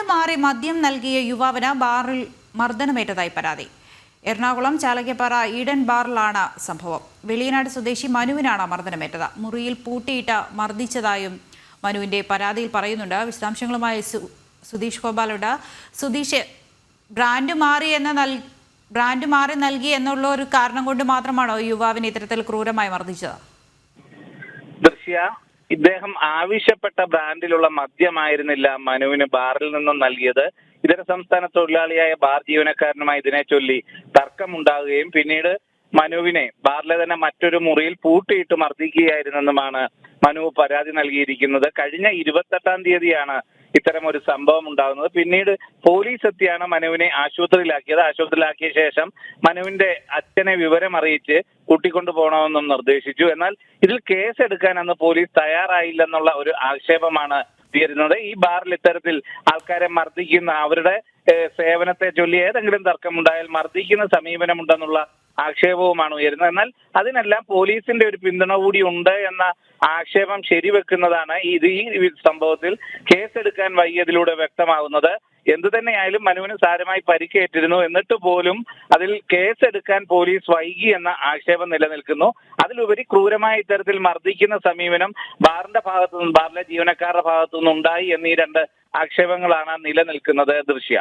Brand മാറി മദ്യം നൽകിയ യുവാവിന് ബാറിൽ മർദ്ദനമേറ്റതായി പരാതി. എറണാകുളം ചാലക്കപ്പാറ ഈഡൻ ബാറിലാണ് സംഭവം. വെളിയനാട് സ്വദേശി മനുവിനാണ് മർദ്ദനമേറ്റത്. മുറിയിൽ പൂട്ടിയിട്ട് മർദ്ദിച്ചതായും മനുവിന്റെ പരാതിയിൽ പറയുന്നുണ്ട്. വിശദാംശങ്ങളുമായി സുധീഷ് ഗോപാലുണ്ട്. സുധീഷ് ബ്രാൻഡ് മാറി എന്ന നൽ ബ്രാൻഡ് മാറി നൽകി എന്നുള്ള ഒരു കാരണം കൊണ്ട് മാത്രമാണോ യുവാവിനെ ഇത്തരത്തിൽ ക്രൂരമായി മർദ്ദിച്ചത്? ദൃശ്യ ഇദ്ദേഹം ആവശ്യപ്പെട്ട ബ്രാൻഡിലുള്ള മദ്യമായിരുന്നില്ല മനുവിന് ബാറിൽ നിന്നും നൽകിയത്. ഇതര സംസ്ഥാന തൊഴിലാളിയായ ബാർ ജീവനക്കാരനുമായി ഇതിനെ ചൊല്ലി തർക്കമുണ്ടാകുകയും പിന്നീട് മനുവിനെ ബാറിലെ തന്നെ മറ്റൊരു മുറിയിൽ പൂട്ടിയിട്ട് മർദ്ദിക്കുകയായിരുന്നെന്നുമാണ് മനു പരാതി നൽകിയിരിക്കുന്നത്. കഴിഞ്ഞ ഇരുപത്തെട്ടാം തീയതിയാണ് ഇത്തരം ഒരു സംഭവം ഉണ്ടാകുന്നത്. പിന്നീട് പോലീസ് എത്തിയാണ് മനുവിനെ ആശുപത്രിയിലാക്കിയത്. ആശുപത്രിയിലാക്കിയ ശേഷം മനുവിന്റെ അച്ഛനെ വിവരം അറിയിച്ച് കൂട്ടിക്കൊണ്ടു പോകണമെന്നും നിർദ്ദേശിച്ചു. എന്നാൽ ഇതിൽ കേസ് എടുക്കാൻ അന്ന് പോലീസ് തയ്യാറായില്ലെന്നുള്ള ഒരു ആക്ഷേപമാണ് ഉയരുന്നത്. ഈ ബാറിൽ ഇത്തരത്തിൽ ആൾക്കാരെ മർദ്ദിക്കുന്ന അവരുടെ സേവനത്തെ ചൊല്ലി ഏതെങ്കിലും തർക്കമുണ്ടായാൽ മർദ്ദിക്കുന്ന സമീപനമുണ്ടെന്നുള്ള ആക്ഷേപവുമാണ് ഉയരുന്നത്. എന്നാൽ അതിനെല്ലാം പോലീസിന്റെ ഒരു പിന്തുണ കൂടി ഉണ്ട് എന്ന ആക്ഷേപം ശരിവെക്കുന്നതാണ് ഇത് ഈ സംഭവത്തിൽ കേസെടുക്കാൻ വൈകിയതിലൂടെ വ്യക്തമാകുന്നത്. എന്തു തന്നെയായാലും മനുവിന് സാരമായി പരിക്കേറ്റിരുന്നു. എന്നിട്ട് പോലും അതിൽ കേസെടുക്കാൻ പോലീസ് വൈകി എന്ന ആക്ഷേപം നിലനിൽക്കുന്നു. അതിലുപരി ക്രൂരമായ ഇത്തരത്തിൽ മർദ്ദിക്കുന്ന സമീപനം ബാറിന്റെ ഭാഗത്തു നിന്നും ബാറിലെ ജീവനക്കാരുടെ ഭാഗത്തു നിന്ന് ഉണ്ടായി എന്നീ രണ്ട് ആക്ഷേപങ്ങളാണ് നിലനിൽക്കുന്നത്. ദൃശ്യ.